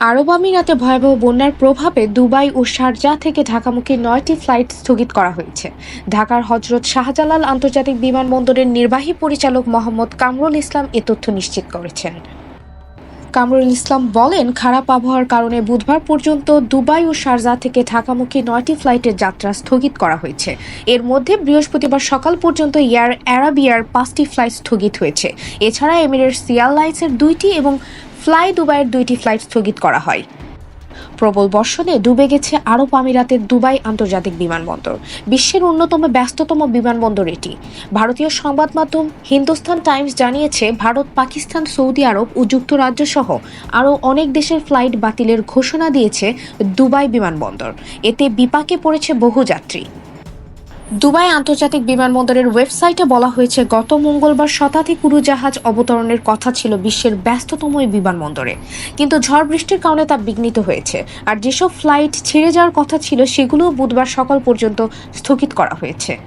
আরব আমিরাতে ভয়াবহ বন্যার প্রভাবে দুবাই ও শারজা থেকে ঢাকামুখী নয়টি ফ্লাইট স্থগিত করা হয়েছে। ঢাকার হজরত শাহজালাল আন্তর্জাতিক বিমানবন্দরের নির্বাহী পরিচালক মোহাম্মদ কামরুল ইসলাম এ তথ্য নিশ্চিত করেছেন। কামরুল ইসলাম বলেন, খারাপ আবহাওয়ার কারণে বুধবার পর্যন্ত দুবাই ও শারজা থেকে ঢাকামুখী নয়টি ফ্লাইটের যাত্রা স্থগিত করা হয়েছে। এর মধ্যে বৃহস্পতিবার সকাল পর্যন্ত এয়ার অ্যারাবিয়ার পাঁচটি ফ্লাইট স্থগিত হয়েছে। এছাড়া এমিরেটস এয়ারলাইন্সের দুইটি এবং ফ্লাই দুবাইয়ের দুইটি ফ্লাইট স্থগিত করা হয়। প্রবল বর্ষণে ডুবে গেছে আরব আমিরাতের দুবাই আন্তর্জাতিক বিমানবন্দর। বিশ্বের অন্যতম ব্যস্ততম বিমানবন্দর এটি। ভারতীয় সংবাদ মাধ্যম হিন্দুস্তান টাইমস জানিয়েছে, ভারত, পাকিস্তান, সৌদি আরব ও যুক্তরাজ্য সহ আরও অনেক দেশের ফ্লাইট বাতিলের ঘোষণা দিয়েছে দুবাই বিমানবন্দর। এতে বিপাকে পড়েছে বহু যাত্রী। দুবাই আন্তর্জাতিক বিমানবন্দরের ওয়েবসাইটে বলা হয়েছে, গত মঙ্গলবার শতাধিক উড়োজাহাজ অবতরণের কথা ছিল বিশ্বের ব্যস্ততম এই বিমানবন্দরে। কিন্তু ঝড় বৃষ্টির কারণে তা বিঘ্নিত হয়েছে। আর যেসব ফ্লাইট ছেড়ে যাওয়ার কথা ছিল, সেগুলোও বুধবার সকাল পর্যন্ত স্থগিত করা হয়েছে।